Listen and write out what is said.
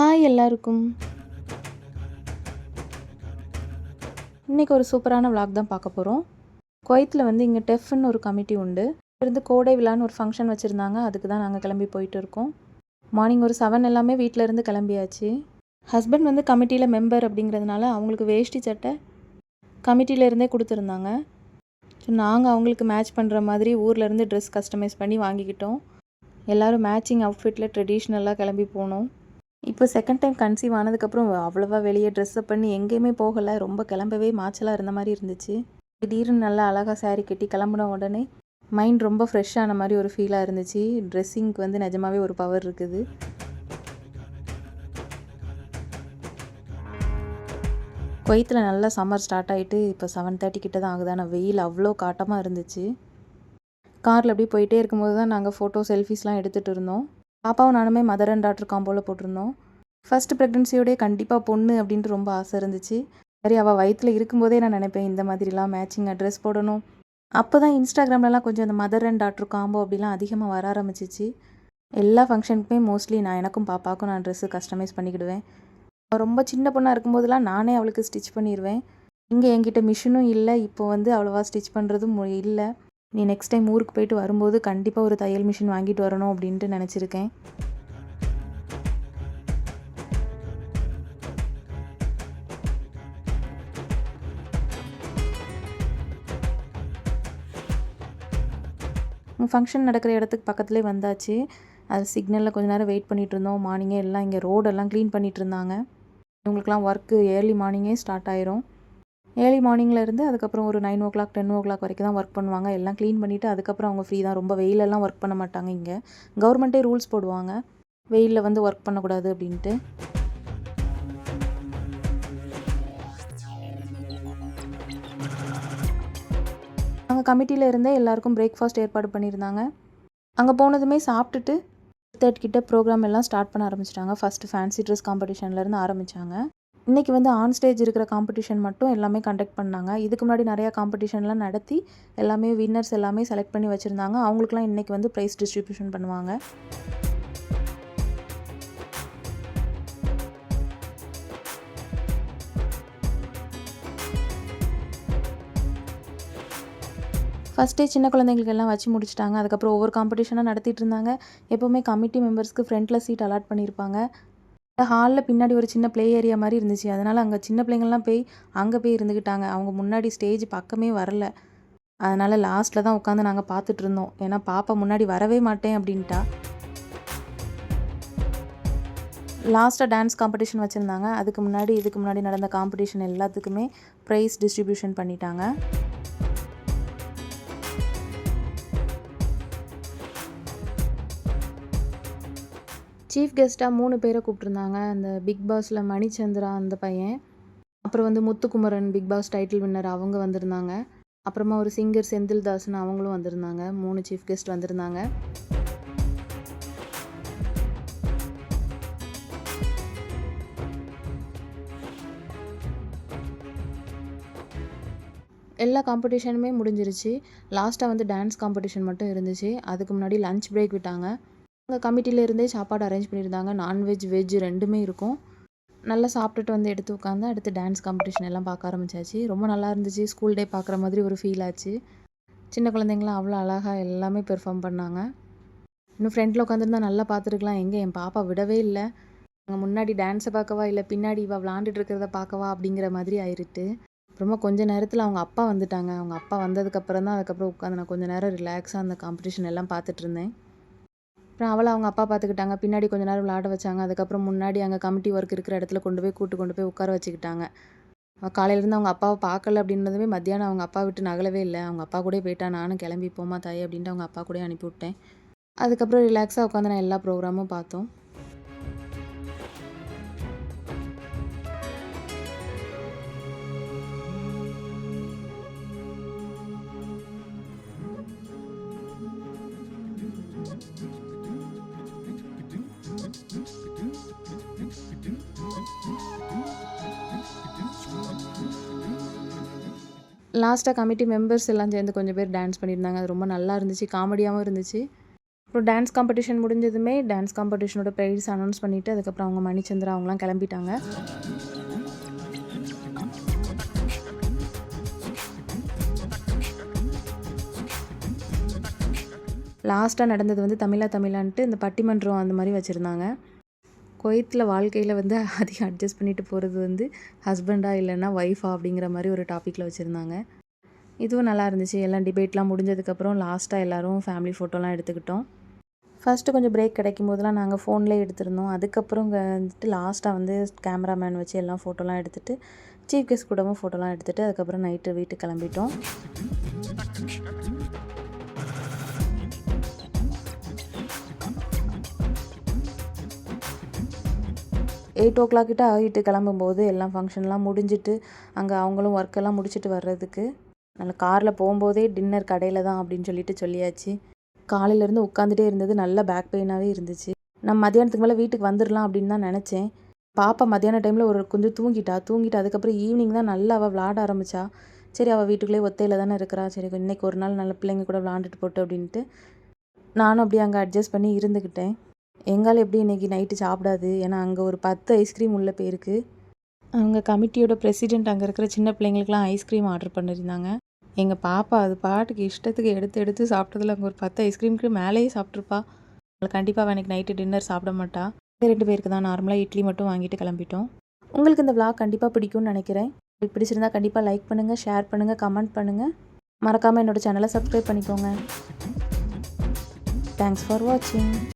Hi எல்லாருக்கும். இன்றைக்கி ஒரு சூப்பரான விளாக் தான் பார்க்க போகிறோம் குவைத்தில் வந்து இங்கே டெஃப்னு ஒரு கமிட்டி உண்டு. இருந்து கோடை விழான்னு ஒரு ஃபங்க்ஷன் வச்சுருந்தாங்க. அதுக்கு தான் நாங்கள் கிளம்பி போயிட்டு இருக்கோம். மார்னிங் ஒரு செவன் எல்லாமே வீட்டில் இருந்து கிளம்பியாச்சு. ஹஸ்பண்ட் வந்து கமிட்டியில் மெம்பர் அப்படிங்கிறதுனால அவங்களுக்கு வேஷ்டி சட்டை கமிட்டியிலேருந்தே கொடுத்துருந்தாங்க. ஸோ நாங்கள் அவங்களுக்கு மேட்ச் பண்ணுற மாதிரி ஊர்லேருந்து ட்ரெஸ் கஸ்டமைஸ் பண்ணி வாங்கிக்கிட்டோம். எல்லோரும் மேட்சிங் அவுட்ஃபிட்டில் ட்ரெடிஷ்னலாக கிளம்பி போனோம். இப்போ செகண்ட் டைம் கன்சீவ் ஆனதுக்கப்புறம் அவ்வளோவா வெளியே ட்ரெஸ்ஸப் பண்ணி எங்கேயுமே போகலை. ரொம்ப கிளம்பவே மாச்சலாக இருந்த மாதிரி இருந்துச்சு. திடீர்னு நல்லா அழகாக சாரீ கட்டி கிளம்புன உடனே மைண்ட் ரொம்ப ஃப்ரெஷ்ஷான மாதிரி ஒரு ஃபீலாக இருந்துச்சு. ட்ரெஸ்ஸிங்க்கு வந்து நிஜமாகவே ஒரு பவர் இருக்குது. குவைத்தில் நல்லா சம்மர் ஸ்டார்ட் ஆகிட்டு இப்போ செவன் தேர்ட்டி கிட்ட தான் ஆகுது. ஆனால் வெயில் அவ்வளோ காட்டமாக இருந்துச்சு. காரில் அப்படியே போயிட்டே இருக்கும்போது தான் நாங்கள் ஃபோட்டோ செல்ஃபிஸ்லாம் எடுத்துகிட்டு இருந்தோம். பாப்பாவும் நானுமே மதர் அண்ட் டாக்டர் காம்போவில் போட்டிருந்தோம். ஃபஸ்ட் ப்ரெக்னென்சியோடய கண்டிப்பாக பொண்ணு அப்படின்ட்டு ரொம்ப ஆசை இருந்துச்சு. சரி அவள் வயிற்றில் இருக்கும்போதே நான் நினைப்பேன் இந்த மாதிரிலாம் மேட்சிங் ட்ரெஸ் போடணும். அப்போ தான் இன்ஸ்டாகிராம்லலாம் கொஞ்சம் அந்த மதர் அண்ட் டாக்டர் காம்போ அப்படிலாம் அதிகமாக வர ஆரம்பிச்சிச்சு. எல்லா ஃபங்க்ஷனுக்குமே மோஸ்ட்லி நான் எனக்கும் பாப்பாவுக்கும் நான் ட்ரெஸ்ஸு கஸ்டமைஸ் பண்ணிக்கிடுவேன். அவள் ரொம்ப சின்ன பொண்ணாக இருக்கும்போதெல்லாம் நானே அவளுக்கு ஸ்டிச் பண்ணிடுவேன் இங்கே என்கிட்ட மிஷினும் இல்லை இப்போ வந்து அவ்வளோவா ஸ்டிச் பண்ணுறதும் இல்லை. நீ நெக்ஸ்ட் டைம் ஊருக்கு போயிட்டு வரும்போது கண்டிப்பாக ஒரு தையல் மிஷின் வாங்கிட்டு வரணும் அப்படின்ட்டு நினச்சிருக்கேன். ஃபங்க்ஷன் நடக்கிற இடத்துக்கு பக்கத்துலேயே வந்தாச்சு. அது சிக்னலில் கொஞ்ச நேரம் வெயிட் பண்ணிகிட்டு இருந்தோம். மார்னிங்கே எல்லாம் இங்கே ரோடெல்லாம் க்ளீன் பண்ணிகிட்டு இருந்தாங்க. இவங்களுக்குலாம் ஒர்க்கு ஏர்லி மார்னிங்கே ஸ்டார்ட் ஆயிரும். ஏர்லி மார்னிங்கில் இருந்து அதுக்கப்புறம் ஒரு nine o'clock ten o'clock வரைக்கும் தான் ஒர்க் பண்ணுவாங்க. எல்லாம் க்ளீன் பண்ணிவிட்டு அதுக்கப்புறம் அவங்க ஃப்ரீ தான். ரொம்ப வெயிலெல்லாம் ஒர்க் பண்ண மாட்டாங்க இங்கே. கவர்மெண்ட்டே ரூல்ஸ் போடுவாங்க. வெயிலில் வந்து ஒர்க் பண்ணக்கூடாது அப்படின்ட்டு. அங்கே கமிட்டியில் இருந்தே எல்லாருக்கும் பிரேக்ஃபாஸ்ட் ஏற்பாடு பண்ணியிருந்தாங்க. அங்கே போனதுமே சாப்பிட்டுட்டு தேர்ட் கிட்ட ப்ரோக்ராம் எல்லாம் ஸ்டார்ட் பண்ண ஆரம்பிச்சிட்டாங்க. ஃபஸ்ட்டு ஃபேன்சி ட்ரெஸ் காம்படிஷன்லேருந்து ஆரம்பித்தாங்க இன்றைக்கி வந்து ஆன் ஸ்டேஜ் இருக்கிற காம்படிஷன் மட்டும் எல்லாமே கண்டக்ட் பண்ணாங்க. இதுக்கு முன்னாடி நிறையா காம்படிஷன்லாம் நடத்தி எல்லாமே வின்னர்ஸ் எல்லாமே செலக்ட் பண்ணி வச்சுருந்தாங்க. அவங்களுக்குலாம் இன்றைக்கி வந்து ப்ரைஸ் டிஸ்ட்ரிபியூஷன் பண்ணுவாங்க. ஃபஸ்ட்டே சின்ன குழந்தைங்களுக்கெல்லாம் வச்சு முடிச்சிட்டாங்க. அதுக்கப்புறம் ஒவ்வொரு காம்படிஷனாக நடத்திட்டு இருந்தாங்க. எப்போவுமே கமிட்டி மெம்பர்ஸ்க்கு ஃப்ரண்ட்டில் சீட் அலாட் பண்ணியிருப்பாங்க. ஹாலில் பின்னாடி ஒரு சின்ன ப்ளே ஏரியா மாதிரி இருந்துச்சு. அதனால் அங்கே சின்ன பிள்ளைங்கள்லாம் போய் அங்கே போய் இருந்துக்கிட்டாங்க அவங்க முன்னாடி ஸ்டேஜ் பக்கமே வரல. அதனால் லாஸ்ட்டில் தான் உட்காந்து நாங்கள் பார்த்துட்டு இருந்தோம். ஏன்னா பாப்பா முன்னாடி வரவே மாட்டேன் அப்படின்ட்டா. லாஸ்ட்டாக டான்ஸ் காம்படிஷன் வச்சுருந்தாங்க. அதுக்கு முன்னாடி இதுக்கு முன்னாடி நடந்த காம்படிஷன் எல்லாத்துக்குமே ப்ரைஸ் டிஸ்ட்ரிபியூஷன் பண்ணிட்டாங்க. சீஃப் கெஸ்ட்டாக மூணு பேரை கூப்பிட்ருந்தாங்க அந்த பிக் பாஸில் மணிச்சந்திரா அந்த பையன் அப்புறம் வந்து Muthukumaran Bigg Boss title winner அவங்க வந்திருந்தாங்க. அப்புறமா ஒரு சிங்கர் செந்தில் தாஸ்னு அவங்களும் வந்திருந்தாங்க. மூணு சீஃப் கெஸ்ட் வந்திருந்தாங்க. எல்லா காம்படிஷனுமே முடிஞ்சிருச்சு. லாஸ்ட்டாக வந்து டான்ஸ் காம்படிஷன் மட்டும் இருந்துச்சு. அதுக்கு முன்னாடி லஞ்ச் பிரேக் விட்டாங்க. அங்கே கமிட்டியில் இருந்தே சாப்பாடு அரேஞ்ச் பண்ணியிருந்தாங்க. நான்வெஜ் வெஜ் ரெண்டுமே இருக்கும். நல்லா சாப்பிட்டுட்டு வந்து எடுத்து உட்காந்து அடுத்து டான்ஸ் காம்படிஷன் எல்லாம் பார்க்க ஆரம்பிச்சாச்சு. ரொம்ப நல்லா இருந்துச்சு. ஸ்கூல் டே பார்க்குற மாதிரி ஒரு ஃபீல் ஆச்சு. சின்ன குழந்தைங்களாம் அவ்வளோ அழகாக எல்லாமே பெர்ஃபார்ம் பண்ணாங்க. இன்னும் ஃப்ரெண்டில் உட்காந்துருந்தா நல்லா பார்த்துருக்கலாம். எங்கே? என் பாப்பா விடவே இல்லை. அங்கே முன்னாடி டான்ஸை பார்க்கவா? இல்லை பின்னாடி இவள் விளாண்டுட்டு இருக்கிறத பார்க்கவா? அப்படிங்கிற மாதிரி ஆயிடுட்டு அப்புறமா கொஞ்ச நேரத்தில் அவங்க அப்பா வந்துட்டாங்க. அவங்க அப்பா வந்ததுக்கப்புறம் தான் அதுக்கப்புறம் உட்காந்து நான் கொஞ்சம் நேரம் ரிலாக்ஸாக அந்த காம்படிஷன் எல்லாம் பார்த்துட்டு இருந்தேன். அப்புறம் அவளை அவங்க அப்பா பார்த்துக்கிட்டாங்க. பின்னாடி கொஞ்ச நேரம் விளாட வச்சாங்க. அதுக்கப்புறம் முன்னாடி அங்கே கமிட்டி ஒர்க் இருக்கிற இடத்துல கொண்டு போய் கூட்டு கொண்டு போய் உட்கார வச்சுக்கிட்டாங்க. காலையிலேருந்து அவங்க அப்பாவை பார்க்கல அப்படின்றதுமே மத்தியானம் அவங்க அப்பா விட்டு நகலவே இல்லை. அவங்க அப்பா கூட போயிட்டா நானும் கிளம்பி போமா தாய் அப்படின்ட்டு அவங்க அப்பா கூட அனுப்பி விட்டேன். அதுக்கப்புறம் ரிலாக்ஸாக உட்காந்து நான் எல்லா ப்ரோக்ராமும் பார்த்தோம். லாஸ்ட்டாக கமிட்டி மெம்பர்ஸ் எல்லாம் சேர்ந்து கொஞ்சம் பேர் டான்ஸ் பண்ணியிருந்தாங்க. அது ரொம்ப நல்லா இருந்துச்சு. காமெடியாகவும் இருந்துச்சு. அப்புறம் டான்ஸ் காம்படிஷன் முடிஞ்சதுமே டான்ஸ் காம்படிஷனோட ப்ரைஸ் அனௌன்ஸ் பண்ணிவிட்டு அதுக்கப்புறம் அவங்க மணிச்சந்திரா அவங்களாம் கிளம்பிட்டாங்க. லாஸ்ட்டாக நடந்தது வந்து தமிழா தமிழான்ட்டு இந்த பட்டிமன்றம் அந்த மாதிரி வச்சுருந்தாங்க. குவைத்தில் வாழ்க்கையில் வந்து அதிகம் அட்ஜஸ்ட் பண்ணிட்டு போகிறது வந்து ஹஸ்பண்டா இல்லைன்னா ஒய்ஃபா அப்படிங்கிற மாதிரி ஒரு டாப்பிக்கில் வச்சுருந்தாங்க. இதுவும் நல்லா இருந்துச்சு. எல்லாம் டிபேட்லாம் முடிஞ்சதுக்கப்புறம் லாஸ்ட்டாக எல்லோரும் ஃபேமிலி ஃபோட்டோலாம் எடுத்துக்கிட்டோம். ஃபஸ்ட்டு கொஞ்சம் பிரேக் கிடைக்கும் போதெல்லாம் நாங்கள் ஃபோன்லேயே எடுத்திருந்தோம். அதுக்கப்புறம் வந்துட்டு லாஸ்ட்டாக வந்து கேமராமேன் வச்சு எல்லாம் ஃபோட்டோலாம் எடுத்துகிட்டு சீஃப் கெஸ்ட் கூடவும் ஃபோட்டோலாம் எடுத்துகிட்டு அதுக்கப்புறம் நைட்டு வீட்டுக்கு கிளம்பிட்டோம். எயிட் ஓ கிளாக் கிட்ட ஆகிட்டு கிளம்பும்போது எல்லாம் ஃபங்க்ஷன்லாம் முடிஞ்சிட்டு அங்கே அவங்களும் ஒர்க்கெல்லாம் முடிச்சுட்டு வர்றதுக்கு. நல்ல காரில் போகும்போதே டின்னர் கடையில் தான் அப்படின்னு சொல்லிட்டு சொல்லியாச்சு. காலையிலேருந்து உட்காந்துட்டே இருந்தது. நல்ல பேக் பெயினாகவே இருந்துச்சு. நான் மதியானத்துக்கு மேலே வீட்டுக்கு வந்துடலாம் அப்படின்னு தான் நினச்சேன். பாப்பா மத்தியான டைமில் ஒரு கொஞ்சம் தூங்கிட்டா. தூங்கிட்டு அதுக்கப்புறம் ஈவினிங் தான் நல்லா அவள் விளாட ஆரம்பித்தா சரி அவள் வீட்டுக்குள்ளே ஒத்தையில் தானே இருக்கிறா. சரி இன்றைக்கி ஒரு நாள் நல்ல பிள்ளைங்க கூட விளாண்டுட்டு போட்டு அப்படின்ட்டு நானும் அப்படியே அங்கே அட்ஜஸ்ட் பண்ணி இருந்துக்கிட்டேன் எங்கால் எப்படி இன்றைக்கி நைட்டு சாப்பிடாது? ஏன்னா அங்கே ஒரு பத்து ஐஸ்கிரீம் உள்ள போயிருக்கு. அவங்க கமிட்டியோட பிரசிடெண்ட் அங்கே இருக்கிற சின்ன பிள்ளைங்களுக்குலாம் ஐஸ்கிரீம் ஆர்டர் பண்ணியிருந்தாங்க. எங்கள் பாப்பா அது பாட்டுக்கு இஷ்டத்துக்கு எடுத்து எடுத்து சாப்பிட்டதில் அங்கே ஒரு பத்து ஐஸ்கிரீமுக்கு மேலேயே சாப்பிட்ருப்பா அவள் கண்டிப்பாக எனக்கு நைட்டு டின்னர் சாப்பிட மாட்டா. ரெண்டு பேருக்கு தான் நார்மலாக இட்லி மட்டும் வாங்கிட்டு கிளம்பிட்டோம். உங்களுக்கு இந்த விளாக் கண்டிப்பாக பிடிக்கும்னு நினைக்கிறேன். உங்களுக்கு பிடிச்சிருந்தா கண்டிப்பாக லைக் பண்ணுங்கள் ஷேர் பண்ணுங்கள் கமெண்ட் பண்ணுங்கள் மறக்காமல் என்னோடய சேனலை சப்ஸ்கிரைப் பண்ணிக்கோங்க. தேங்க்ஸ் ஃபார் வாட்சிங்